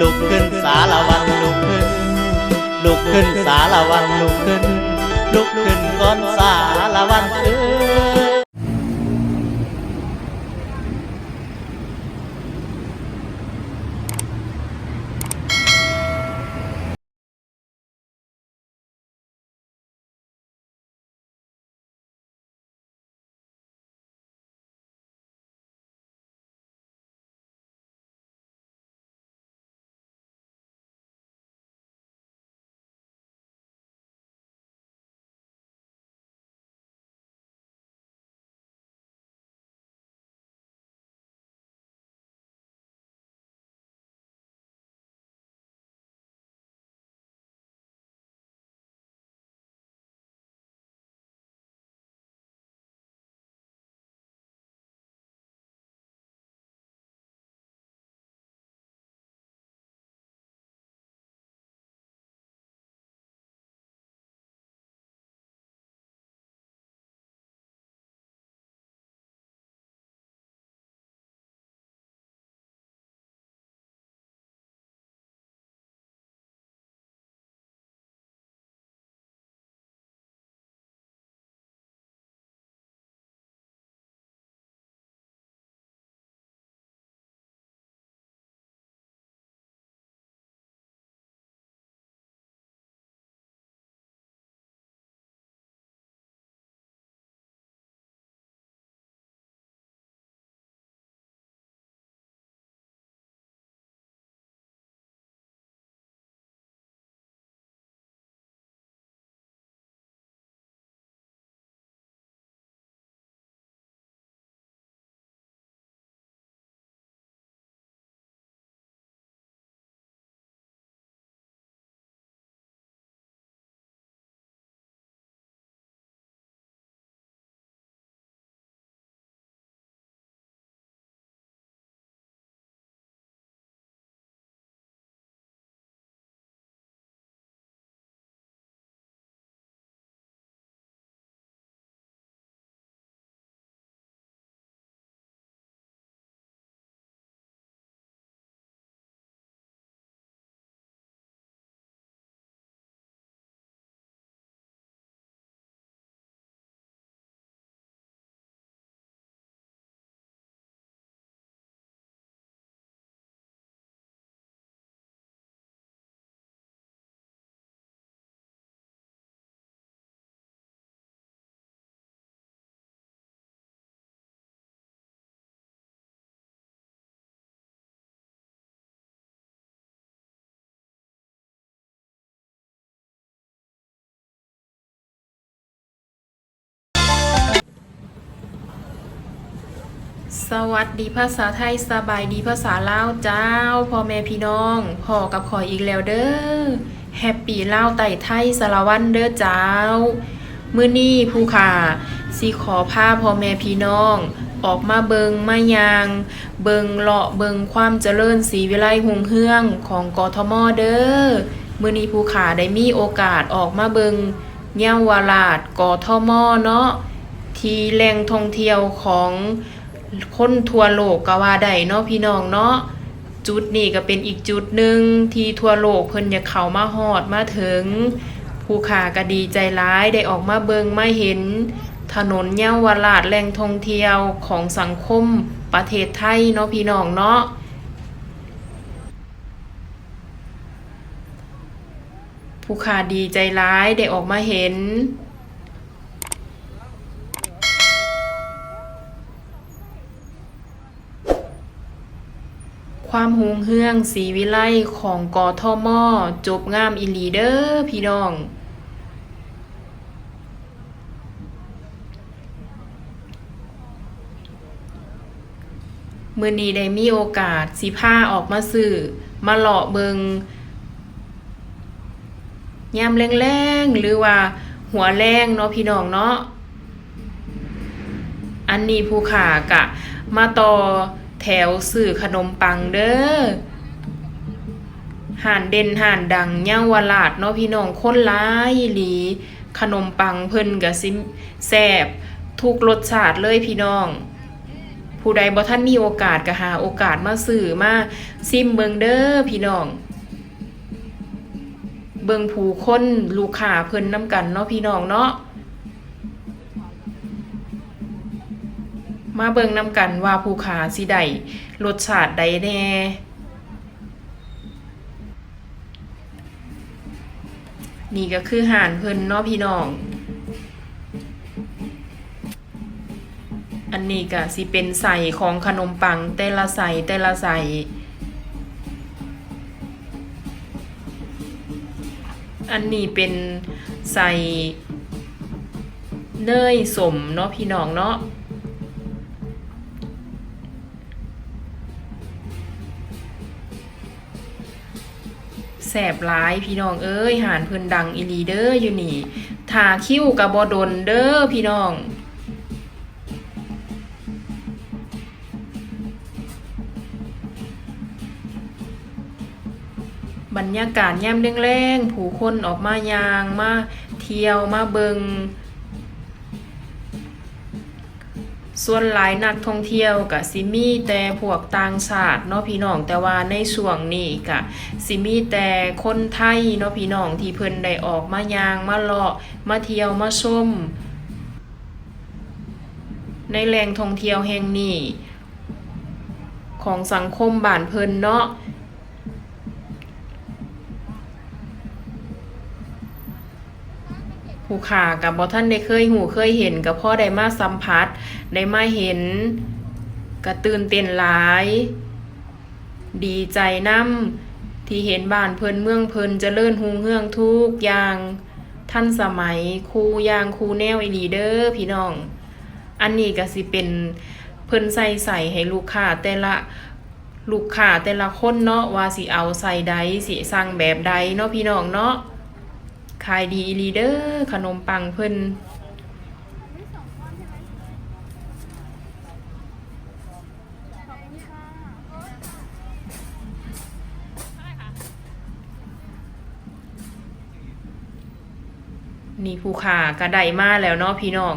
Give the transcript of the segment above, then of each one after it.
ลุกขึ้นสารวันลุกขึ้น ลุกขึ้นสารวันลุกขึ้น ลุกขึ้นก่อนสารวันเอ้ย สวัสดีภาษาไทยสบายดีภาษาลาวเจ้าพ่อแม่พี่น้องพ่อกับขอยอีกแล้วเด้อแฮปปี้ลาวไต่ไทยสารวันเด้อเจ้า มื้อนี้ผู้ขาสิขอพาพ่อแม่พี่น้อง ออกมาเบิงมายาง เบิงเลาะเบิงความเจริญสีวิไลหุงเฮืองของกทมเด้อมื้อนี้ผู้ขาได้มีโอกาสออกมาเบิงเยาวราชกทมเนาะที่แหล่งท่องเที่ยวของ คนทั่วโลกก็ว่าได้เนาะพี่น้องเนาะจุดนี้ก็เป็นอีกจุดหนึ่งที่ทั่วโลกเพิ่นอยากเข้ามาฮอดมาถึง ผู้ขาก็ดีใจร้ายได้ออกมาเบิงมาเห็น ถนนเยาวราชแหล่งท่องเที่ยวของสังคมประเทศไทยเนาะพี่น้องเนาะผู้ขาดีใจร้ายได้ออกมาเห็น ความหงเฮืองสีวิไลของกอทอมอจบงามอิลีเดอร์พี่น้องมือนี้ได้มีโอกาสสิผ้าออกมาสื่อ มาเลาะเบิงยามแรงๆหรือว่าหัวแรงเนาะพี่น้องเนาะอันนี้ผู้ขากะ มาต่อ แถวสื่อขนมปังเด้อห่านเด่นห่านดังเย่าวราดเนาะพี่น้องคนร้ายหลี ขนมปังเพิ่นกะซิมแซบทุกรสชาติเลยพี่น้อง ผู้ใดบ่ท่านมีโอกาสก็หาโอกาสมาซื้อมาซิมเบิงเด้อพี่น้อง เบิงผู้คนลูกค้าเพิ่นน้ำกันเนาะพี่น้องเนาะ มาเบิงน้ำกันว่าผู้ค้าสิได้รสชาติใดแน่นี่ก็คือห่านเพิ่นเนาะพี่น้อง อันนี้ก็สิเป็นใส่ของขนมปังแต่ละใส่แต่ละใส่อันนี้เป็นใส่เนยสมเนาะพี่น้องเนาะ สบร้ายพี่น้องเอ้ยหานเพิ่นดังอีลีเด้ออยู่นี่ทาคิ้วกับบอดนเด้อพี่น้องบรรยากาศย่มแรงๆ ผู้คนออกมายางมาเที่ยวมาเบิง ส่วนหลายนักท่องเที่ยวกับซิมีแต่พวกต่างชาติเนาะพี่น้องแต่ว่าในช่วงนี้กะซิมีแต่คนไทยเนาะพี่น้องที่เพิ่นได้ออกมายางมาเลาะมาเที่ยวมาชมในแหล่งท่องเที่ยวแห่งนี้ของสังคมบ้านเพิ่นเนาะผู้ขากับบอท่านได้เคยหูเคยเห็นกับพ่อได้มาสัมผัส ได้มาเห็นกระตื่นเต้นหลาย ดีใจน้ำที่เห็นบ้านเพิ่นเมืองเพิ่นเจริญหุงเฮืองทุกอย่างท่านสมัยครูยางครูแนวอีลีเดอร์พี่น้อง อันนี้ก็สิเป็นเพิ่นใส่ใส่ให้ลูกค้าแต่ละลูกค้าแต่ละคนเนาะว่าสิเอาใส่ใดสิสั่งแบบใดเนาะพี่น้องเนาะขายดีอีลีเดอร์ขนมปังเพิ่น นี่ผู้ขากระไดมาแล้วเนาะพี่น้อง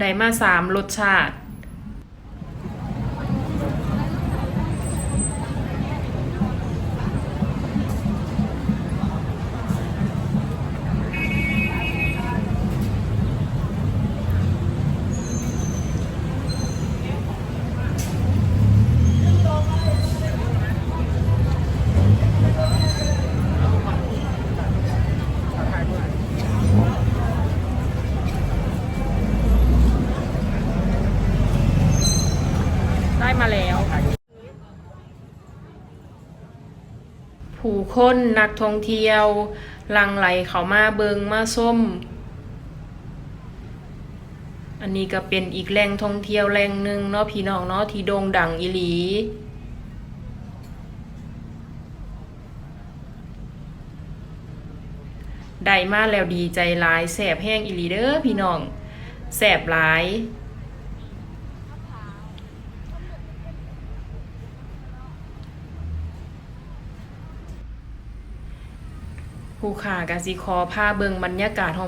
ได้มาสามรสชาติ ได้ มาแล้วผู้คนนักท่องเที่ยวหลังไหลเขามาเบิงมาส้ม อันนี้ก็เป็นอีกแหล่งท่องเที่ยวแหล่งหนึ่งเนาะพี่น้องเนาะที่โด่งดังอีหลีได้มาแล้วดีใจหลายแสบแห้งอีหลีเด้อพี่น้องแสบหลาย ผู้ขากสิคอผ้าเบิงบรรยากาศหอ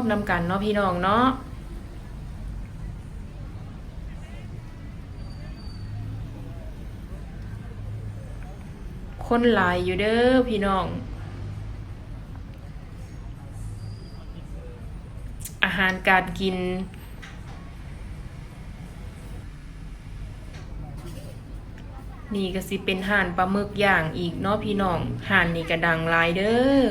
มๆนำกันเนาะพี่น้องเนาะคนหลายอยู่เด้อพี่น้อง อาหารการกิน นี่ก็สิเป็นห่านปลาหมึกย่างอีกเนาะพี่น้องห่านนี่ก็ดังหลายเด้อ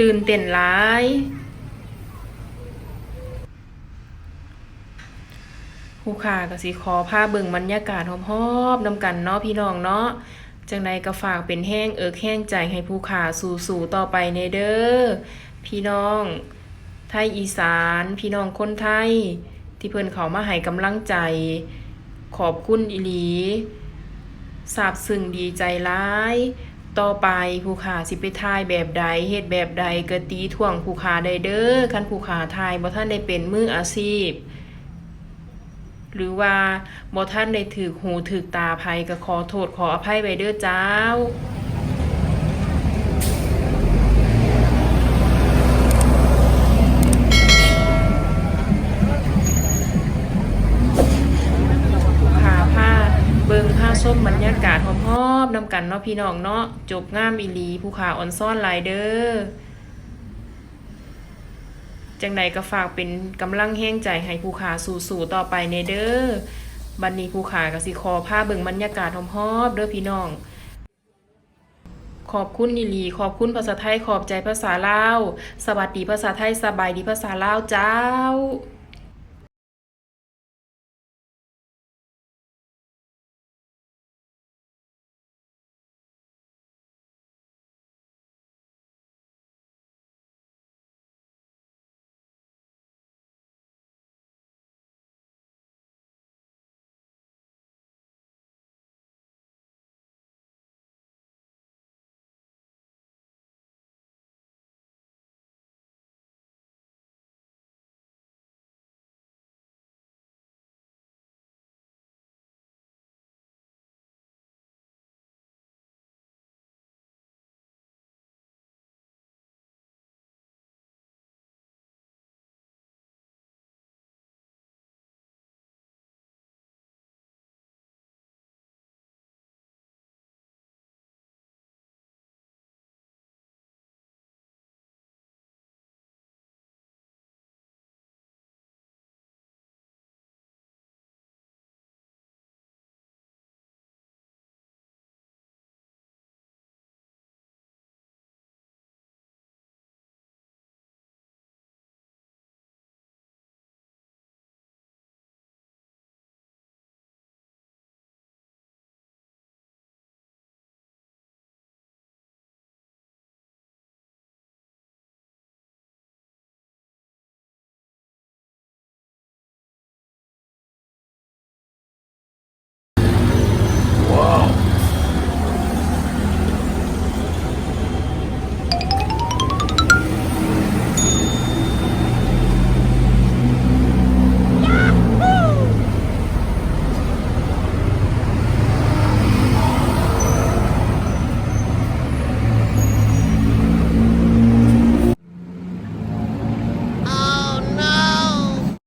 ตื่นเต้นหลาย ผู้ค้าก็สิขอพาเบิ่งบรรยากาศหอมๆนำกันเนาะพี่น้องเนาะจังใดก็ฝากเป็นแห้งเอิกแห้งใจให้ผู้ค้าสู่ๆต่อไปในเด้อพี่น้อง ไทยอีสาน พี่น้องคนไทย ที่เพิ่นเขามาให้กำลังใจ ขอบคุณอีหลีซาบซึ้งดีใจร้าย ต่อไปผู้ขาสิไปทายแบบใดเฮ็ดแบบใดกระตีท่วงผู้ขาได้เด้อคันผู้ขาทายบ่ท่านได้เป็นมืออาชีพ หรือว่าบ่ท่านได้ถือหูถือตาภัยก็ขอโทษขออภัยไว้เด้อเจ้าขาผ้าเบิงผ้าส้มบรรยากาศหอมๆนำ กันเนาะพี่น้องเนาะจบงามอีลีภูขาอ่อนซ่อนลายเด้อจังใดก็ฝากเป็นกำลังแห้งใจให้ภูขาสู่ๆต่อไปในเด้อบันนี้ภูขากสิคอผ้าเบิงบรรยากาศหอมๆเด้อพี่น้อง ขอบคุณอีลีขอบคุณภาษาไทยขอบใจภาษาลาว สวัสดีภาษาไทยสบายดีภาษาลาวเจ้า